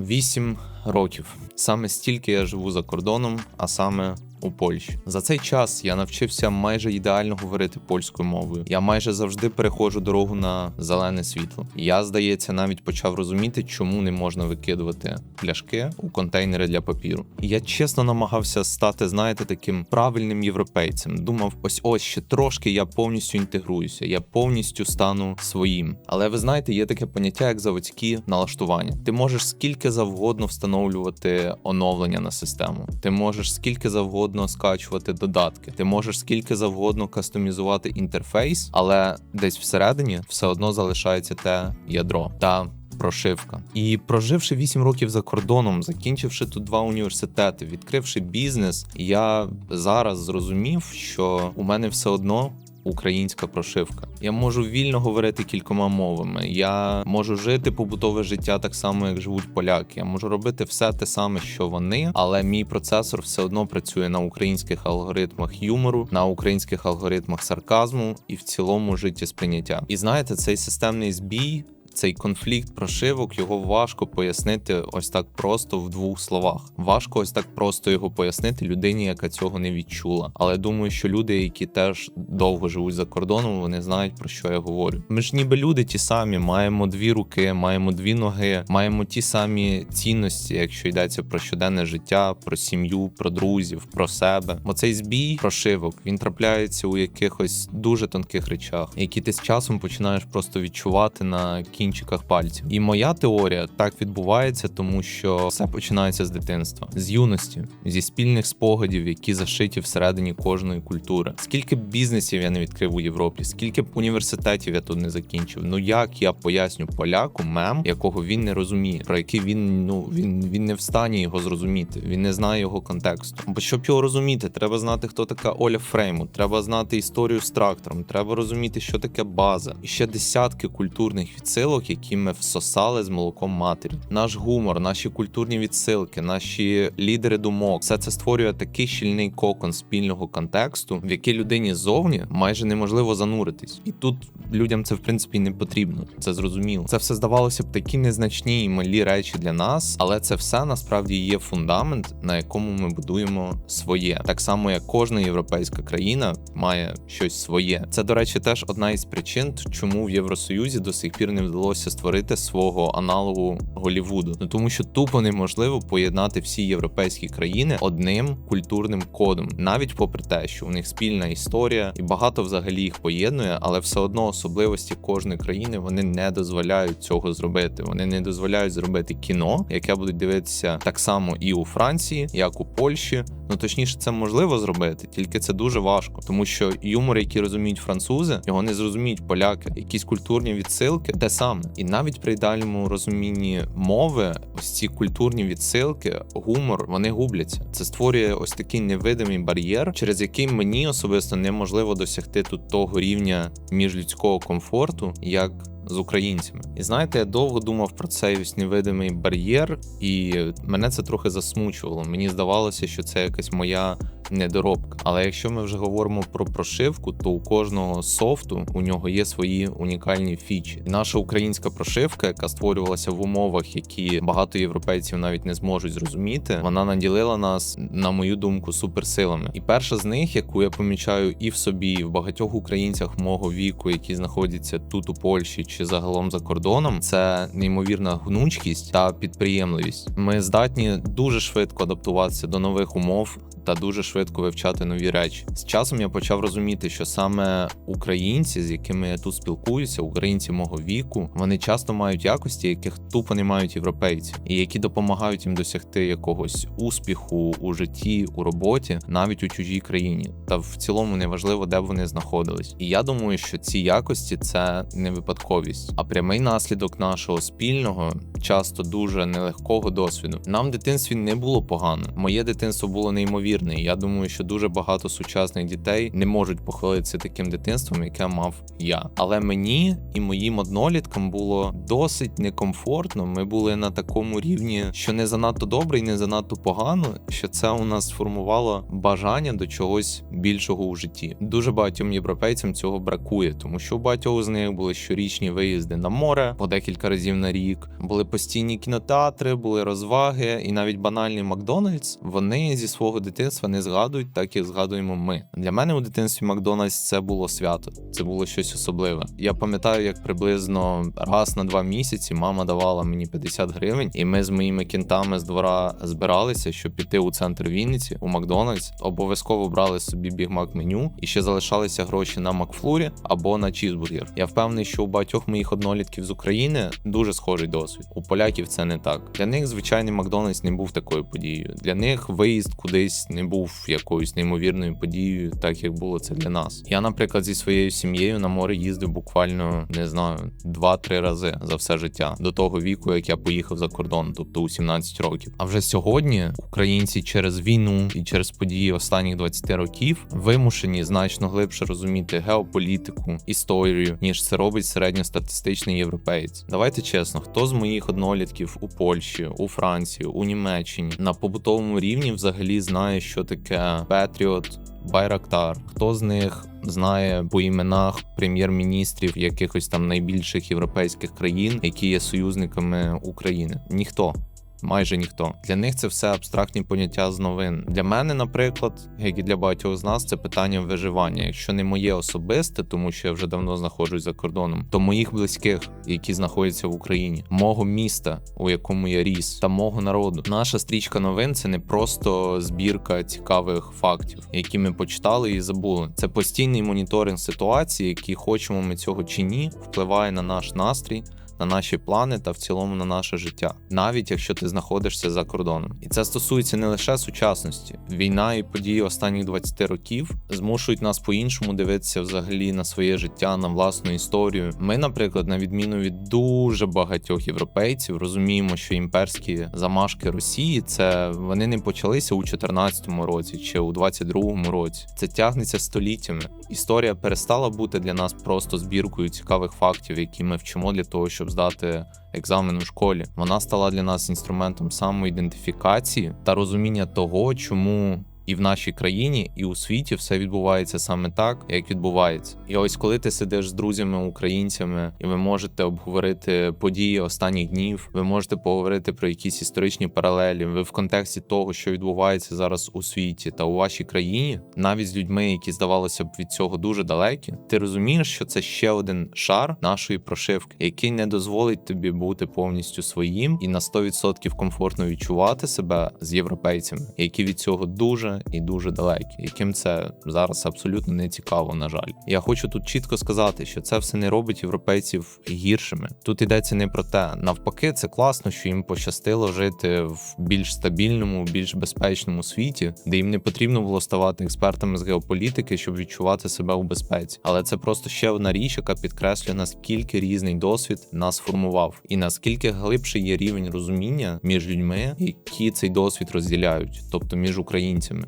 Вісім років. Саме стільки я живу за кордоном, а саме у Польщі. За цей час я навчився майже ідеально говорити польською мовою. Я майже завжди переходжу дорогу на зелене світло. Я, здається, навіть почав розуміти, чому не можна викидувати пляшки у контейнери для папіру. Я чесно намагався стати, знаєте, таким правильним європейцем. Думав, ось ось ще трошки я повністю інтегруюся, я повністю стану своїм. Але ви знаєте, є таке поняття, як заводські налаштування. Ти можеш скільки завгодно встановлювати оновлення на систему. Ти можеш скільки завгодно скачувати додатки. Ти можеш скільки завгодно кастомізувати інтерфейс, але десь всередині все одно залишається те ядро та прошивка. І проживши 8 років за кордоном, закінчивши тут два університети, відкривши бізнес, я зараз зрозумів, що у мене все одно. Українська прошивка. Я можу вільно говорити кількома мовами. Я можу жити побутове життя так само, як живуть поляки. Я можу робити все те саме, що вони, але мій процесор все одно працює на українських алгоритмах юмору, на українських алгоритмах сарказму і в цілому життєсприйняття. І знаєте, цей системний збій. Цей конфлікт прошивок його важко пояснити ось так просто в двох словах. Важко ось так просто його пояснити людині, яка цього не відчула. Але думаю, що люди, які теж довго живуть за кордоном, вони знають про що я говорю. Ми ж ніби люди ті самі, маємо дві руки, маємо дві ноги, маємо ті самі цінності, якщо йдеться про щоденне життя, про сім'ю, про друзів, про себе. Оцей збій прошивок він трапляється у якихось дуже тонких речах, які ти з часом починаєш просто відчувати на кінчиках пальців. І моя теорія так відбувається, тому що все починається з дитинства, з юності, зі спільних спогадів, які зашиті всередині кожної культури. Скільки б бізнесів я не відкрив у Європі, скільки б університетів я тут не закінчив. Ну як я поясню поляку мем, якого він не розуміє, про який він ну він, він не в стані його зрозуміти, він не знає його контексту. Бо щоб його розуміти, треба знати, хто така Оля Фрейму, треба знати історію з трактором, треба розуміти, що таке база, і ще десятки культурних відсилок, які ми всосали з молоком матері. Наш гумор, наші культурні відсилки, наші лідери думок, все це створює такий щільний кокон спільного контексту, в який людині ззовні майже неможливо зануритись. І тут людям це в принципі не потрібно. Це зрозуміло. Це все здавалося б такі незначні і малі речі для нас, але це все насправді є фундамент, на якому ми будуємо своє, так само як кожна європейська країна має щось своє. Це, до речі, теж одна із причин, чому в Євросоюзі до сих пір не вдалося створити свого аналогу Голівуду. Ну тому що тупо неможливо поєднати всі європейські країни одним культурним кодом, навіть попри те, що у них спільна історія і багато взагалі їх поєднує, але все одно особливості кожної країни вони не дозволяють цього зробити. Вони не дозволяють зробити кіно, яке будуть дивитися так само і у Франції, як у Польщі. Ну точніше, це можливо зробити, тільки це дуже важко, тому що юмор, який розуміють французи, його не зрозуміють поляки. Якісь культурні відсилки, те саме, і навіть при ідеальному розумінні мови, ось ці культурні відсилки, гумор, вони губляться. Це створює ось такий невидимий бар'єр, через який мені особисто неможливо досягти тут того рівня міжлюдського комфорту, як з українцями. І знаєте, я довго думав про цей ось невидимий бар'єр, і мене це трохи засмучувало. Мені здавалося, що це якась моя недоробка. Але якщо ми вже говоримо про прошивку, то у кожного софту у нього є свої унікальні фічі. Наша українська прошивка, яка створювалася в умовах, які багато європейців навіть не зможуть зрозуміти, вона наділила нас, на мою думку, суперсилами. І перша з них, яку я помічаю і в собі, і в багатьох українцях мого віку, які знаходяться тут у Польщі чи загалом за кордоном, це неймовірна гнучкість та підприємливість. Ми здатні дуже швидко адаптуватися до нових умов. Та дуже швидко вивчати нові речі. З часом я почав розуміти, що саме українці, з якими я тут спілкуюся, українці мого віку, вони часто мають якості, яких тупо не мають європейці, і які допомагають їм досягти якогось успіху у житті, у роботі, навіть у чужій країні. Та в цілому неважливо, де б вони знаходились. І я думаю, що ці якості це не випадковість, а прямий наслідок нашого спільного, часто дуже нелегкого досвіду. Нам в дитинстві не було погано. Моє дитинство було неймовірно неймовірний. Я думаю, що дуже багато сучасних дітей не можуть похвалитися таким дитинством, яке мав я. Але мені і моїм одноліткам було досить некомфортно. Ми були на такому рівні, що не занадто добре і не занадто погано, що це у нас сформувало бажання до чогось більшого у житті. Дуже багатьом європейцям цього бракує, тому що у багатьох з них були щорічні виїзди на море по декілька разів на рік, були постійні кінотеатри, були розваги, і навіть банальний Макдональдс вони зі свого дитинства не згадують, так як згадуємо ми. Для мене у дитинстві Макдональдс це було свято, це було щось особливе. Я пам'ятаю, як приблизно раз на два місяці мама давала мені 50 гривень, і ми з моїми кінтами з двора збиралися, щоб піти у центр Вінниці у Макдональдс. Обов'язково брали собі бігмак меню і ще залишалися гроші на Макфлурі або на чізбургер. Я впевнений, що у багатьох моїх однолітків з України дуже схожий досвід. У поляків це не так. Для них звичайний Макдональдс не був такою подією. Для них виїзд кудись не був якоюсь неймовірною подією, так як було це для нас. Я, наприклад, зі своєю сім'єю на море їздив буквально не знаю 2-3 рази за все життя до того віку, як я поїхав за кордон, тобто у 17 років. А вже сьогодні українці через війну і через події останніх 20 років вимушені значно глибше розуміти геополітику, історію, ніж це робить середньостатистичний європеєць. Давайте чесно, хто з моїх однолітків у Польщі, у Франції, у Німеччині на побутовому рівні взагалі що таке Петріот. Байрактар, хто з них знає по іменах прем'єр-міністрів якихось там найбільших європейських країн, які є союзниками України? Ніхто. Майже ніхто для них це все абстрактні поняття з новин. Для мене, наприклад, як і для багатьох з нас, це питання виживання. Якщо не моє особисте, тому що я вже давно знаходжусь за кордоном, то моїх близьких, які знаходяться в Україні, мого міста, у якому я ріс, та мого народу. Наша стрічка новин це не просто збірка цікавих фактів, які ми почитали і забули. Це постійний моніторинг ситуації, який хочемо ми цього чи ні, впливає на наш настрій на наші плани та в цілому на наше життя, навіть якщо ти знаходишся за кордоном. І це стосується не лише сучасності. Війна і події останніх 20 років змушують нас по-іншому дивитися взагалі на своє життя, на власну історію. Ми, наприклад, на відміну від дуже багатьох європейців, розуміємо, що імперські замашки Росії це вони не почалися у 2014 році чи у 22-му році. Це тягнеться століттями. Історія перестала бути для нас просто збіркою цікавих фактів, які ми вчимо для того, щоб здати екзамен у школі. Вона стала для нас інструментом самоідентифікації та розуміння того, чому. І в нашій країні, і у світі все відбувається саме так, як відбувається. І ось коли ти сидиш з друзями українцями, і ви можете обговорити події останніх днів, ви можете поговорити про якісь історичні паралелі. Ви в контексті того, що відбувається зараз у світі та у вашій країні, навіть з людьми, які здавалося б від цього дуже далекі, ти розумієш, що це ще один шар нашої прошивки, який не дозволить тобі бути повністю своїм і на 100% комфортно відчувати себе з європейцями, які від цього дуже і дуже далекі, яким це зараз абсолютно не цікаво. На жаль, я хочу тут чітко сказати, що це все не робить європейців гіршими. Тут йдеться не про те, навпаки, це класно, що їм пощастило жити в більш стабільному, більш безпечному світі, де їм не потрібно було ставати експертами з геополітики, щоб відчувати себе у безпеці. Але це просто ще одна річ, яка підкреслює наскільки різний досвід нас формував, і наскільки глибший є рівень розуміння між людьми, які цей досвід розділяють, тобто між українцями.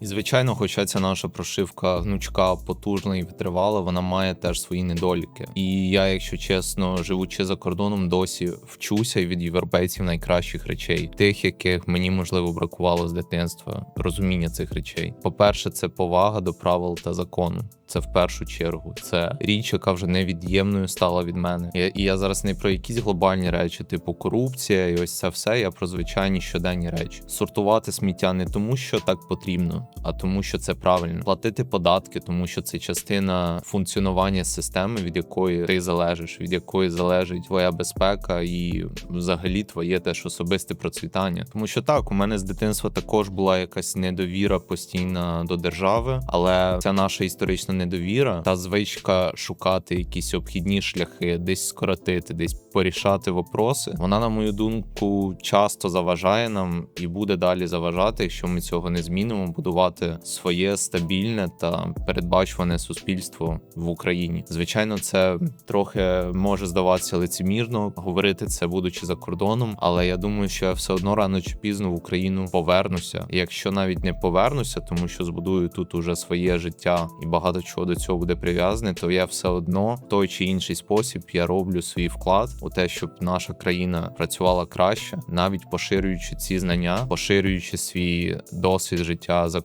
І звичайно, хоча ця наша прошивка гнучка, потужна і витривала, вона має теж свої недоліки. І я, якщо чесно, живучи за кордоном, досі вчуся від європейців найкращих речей, тих, яких мені можливо бракувало з дитинства, розуміння цих речей. По-перше, це повага до правил та закону. Це в першу чергу. Це річ, яка вже невід'ємною стала від мене. І, і я зараз не про якісь глобальні речі, типу корупція, і ось це все. Я про звичайні щоденні речі. Сортувати сміття не тому, що так потрібно, а тому, що це правильно. Платити податки, тому що це частина функціонування системи, від якої ти залежиш, від якої залежить твоя безпека і взагалі твоє теж особисте процвітання. Тому що так, у мене з дитинства також була якась недовіра постійна до держави, але ця наша історична недовіра та звичка шукати якісь обхідні шляхи, десь скоротити, десь порішати вопроси. Вона, на мою думку, часто заважає нам і буде далі заважати, якщо ми цього не змінимо, будувати побудувати своє стабільне та передбачуване суспільство в Україні. Звичайно, це трохи може здаватися лицемірно говорити це, будучи за кордоном, але я думаю, що я все одно рано чи пізно в Україну повернуся. Якщо навіть не повернуся, тому що збудую тут уже своє життя і багато чого до цього буде прив'язане, то я все одно в той чи інший спосіб я роблю свій вклад у те, щоб наша країна працювала краще, навіть поширюючи ці знання, поширюючи свій досвід життя за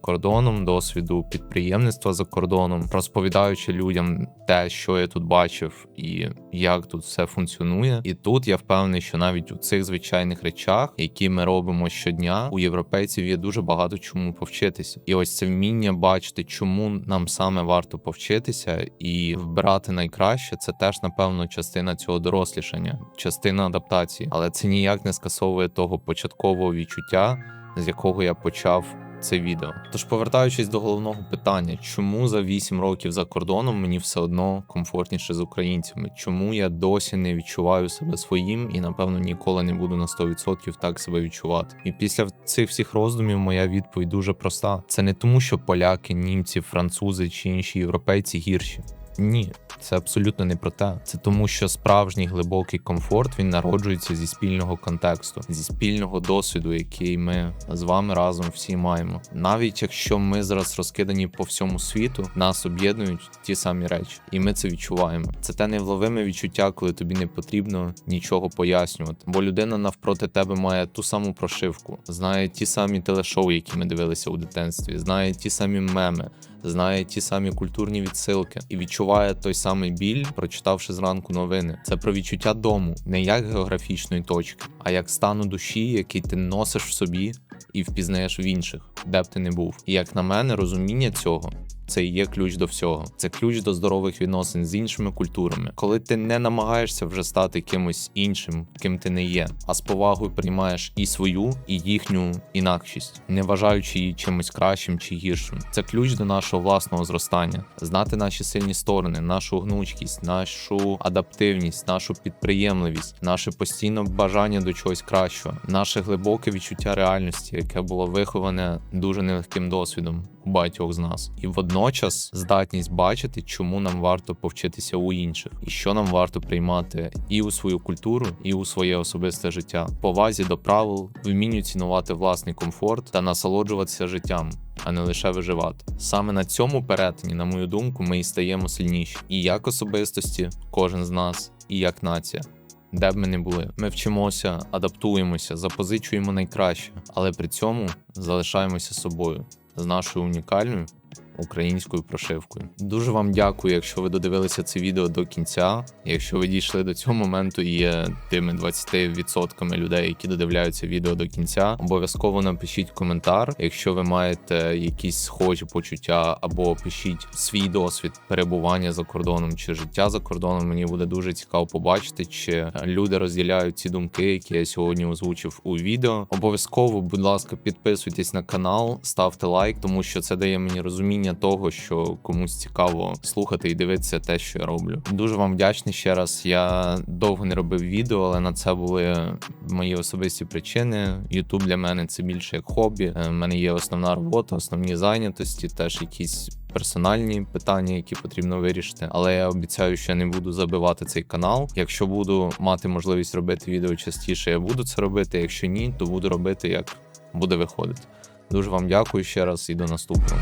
досвіду підприємництва за кордоном, розповідаючи людям те, що я тут бачив, і як тут все функціонує. І тут я впевнений, що навіть у цих звичайних речах, які ми робимо щодня, у європейців є дуже багато чому повчитися. І ось це вміння бачити, чому нам саме варто повчитися і вбирати найкраще. Це теж напевно частина цього дорослішання, частина адаптації, але це ніяк не скасовує того початкового відчуття, з якого я почав. Це відео. Тож, повертаючись до головного питання, чому за 8 років за кордоном мені все одно комфортніше з українцями? Чому я досі не відчуваю себе своїм і напевно ніколи не буду на 100% так себе відчувати? І після цих всіх роздумів моя відповідь дуже проста: це не тому, що поляки, німці, французи чи інші європейці гірші. Ні, це абсолютно не про те. Це тому, що справжній глибокий комфорт він народжується зі спільного контексту, зі спільного досвіду, який ми з вами разом всі маємо. Навіть якщо ми зараз розкидані по всьому світу, нас об'єднують ті самі речі, і ми це відчуваємо. Це те невловиме відчуття, коли тобі не потрібно нічого пояснювати. Бо людина навпроти тебе має ту саму прошивку, знає ті самі телешоу, які ми дивилися у дитинстві, знає ті самі меми знає ті самі культурні відсилки і відчуває той самий біль, прочитавши зранку новини. Це про відчуття дому, не як географічної точки, а як стану душі, який ти носиш в собі і впізнаєш в інших, де б ти не був. І як на мене, розуміння цього. Це і є ключ до всього. Це ключ до здорових відносин з іншими культурами, коли ти не намагаєшся вже стати кимось іншим, ким ти не є, а з повагою приймаєш і свою, і їхню інакшість, не вважаючи її чимось кращим чи гіршим. Це ключ до нашого власного зростання, знати наші сильні сторони, нашу гнучкість, нашу адаптивність, нашу підприємливість, наше постійне бажання до чогось кращого, наше глибоке відчуття реальності, яке було виховане дуже нелегким досвідом у багатьох з нас, і водночас здатність бачити, чому нам варто повчитися у інших, і що нам варто приймати і у свою культуру, і у своє особисте життя, повазі до правил, вмінню цінувати власний комфорт та насолоджуватися життям. А не лише виживати. Саме на цьому перетині, на мою думку, ми і стаємо сильніші. І як особистості, кожен з нас, і як нація. Де б ми не були, ми вчимося, адаптуємося, запозичуємо найкраще, але при цьому залишаємося собою з нашою унікальною українською прошивкою. Дуже вам дякую, якщо ви додивилися це відео до кінця. Якщо ви дійшли до цього моменту і є тими 20% людей, які додивляються відео до кінця, обов'язково напишіть коментар. Якщо ви маєте якісь схожі почуття, або пишіть свій досвід перебування за кордоном чи життя за кордоном. Мені буде дуже цікаво побачити, чи люди розділяють ці думки, які я сьогодні озвучив у відео. Обов'язково, будь ласка, підписуйтесь на канал, ставте лайк, тому що це дає мені розуміння того, що комусь цікаво слухати і дивитися те, що я роблю. Дуже вам вдячний ще раз. Я довго не робив відео, але на це були мої особисті причини. Ютуб для мене це більше як хобі. У мене є основна робота, основні зайнятості, теж якісь. Персональні питання, які потрібно вирішити, але я обіцяю, що я не буду забивати цей канал. Якщо буду мати можливість робити відео частіше, я буду це робити. Якщо ні, то буду робити як буде виходити. Дуже вам дякую ще раз і до наступного.